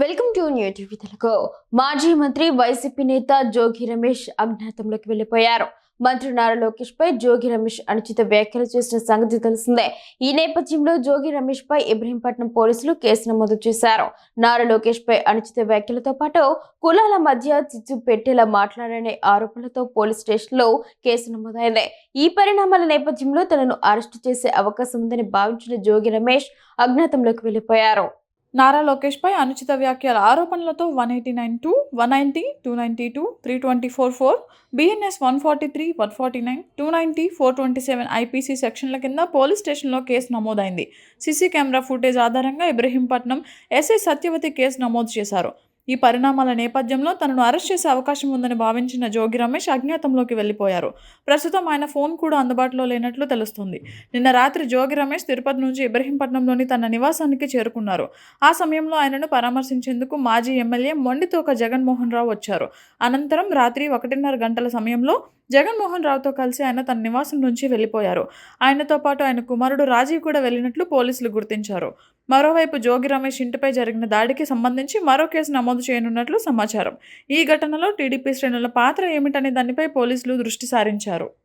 Welcome to new TV Telugu. మాజీ మంత్రి YCP నేత జోగి రమేష్ అజ్ఞాతంలోకి వెళ్ళిపోయారు. మంత్రి నారా లోకేష్ పై జోగి రమేష్ అనుచిత వ్యాఖ్యలు చేసిన సంగతి తెలిసిందే. ఈ నేపథ్యంలో జోగి రమేష్ పై ఇబ్రహీంపట్నం పోలీసులు కేసు నమోదు చేశారు. నారా లోకేష్ పై అనుచిత వ్యాఖ్యలతో పాటు కులాల మధ్య చిచ్చు పెట్టేలా మాట్లాడనే ఆరోపణలతో పోలీస్ స్టేషన్లో కేసు నమోదైంది. ఈ పరిణామాల నేపథ్యంలో తనను అరెస్టు చేసే అవకాశం ఉందని భావించిన జోగి రమేష్ అజ్ఞాతంలోకి వెళ్ళిపోయారు. నారా లోకేష్పై అనుచిత వ్యాఖ్యల ఆరోపణలతో one eighty nine two one ninety two ninety two three twenty four four BNS one forty three one forty nine two ninety four twenty seven IPC సెక్షన్ల కింద పోలీస్ స్టేషన్లో కేసు నమోదైంది. సీసీ కెమెరా ఫుటేజ్ ఆధారంగా Ibrahimpatnam SI Satyavathi case నమోదు చేశారు. ఈ పరిణామాల నేపథ్యంలో తనను అరెస్ట్ చేసే అవకాశం ఉందని భావించిన జోగి రమేష్ అజ్ఞాతంలోకి వెళ్ళిపోయారు. ప్రస్తుతం ఆయన ఫోన్ కూడా అందుబాటులో లేనట్లు తెలుస్తుంది. నిన్న రాత్రి జోగి రమేష్ తిరుపతి నుంచి ఇబ్రహీంపట్నంలోని తన నివాసానికి చేరుకున్నారు. ఆ సమయంలో ఆయనను పరామర్శించేందుకు మాజీ ఎమ్మెల్యే మొండితోక జగన్మోహన్ రావు వచ్చారు. అనంతరం రాత్రి ఒకటిన్నర గంటల సమయంలో జగన్మోహన్ రావుతో కలిసి ఆయన తన నివాసం నుంచి వెళ్ళిపోయారు. ఆయనతో పాటు ఆయన కుమారుడు రాజీవ్ కూడా వెళ్ళినట్లు పోలీసులు గుర్తించారు. మరోవైపు జోగి రమేష్ ఇంటిపై జరిగిన దాడికి సంబంధించి మరో కేసు నమోదు చేయనున్నట్లు సమాచారం. ఈ ఘటనలో టీడీపీ శ్రేణుల పాత్ర ఏమిటనే దానిపై పోలీసులు దృష్టి సారించారు.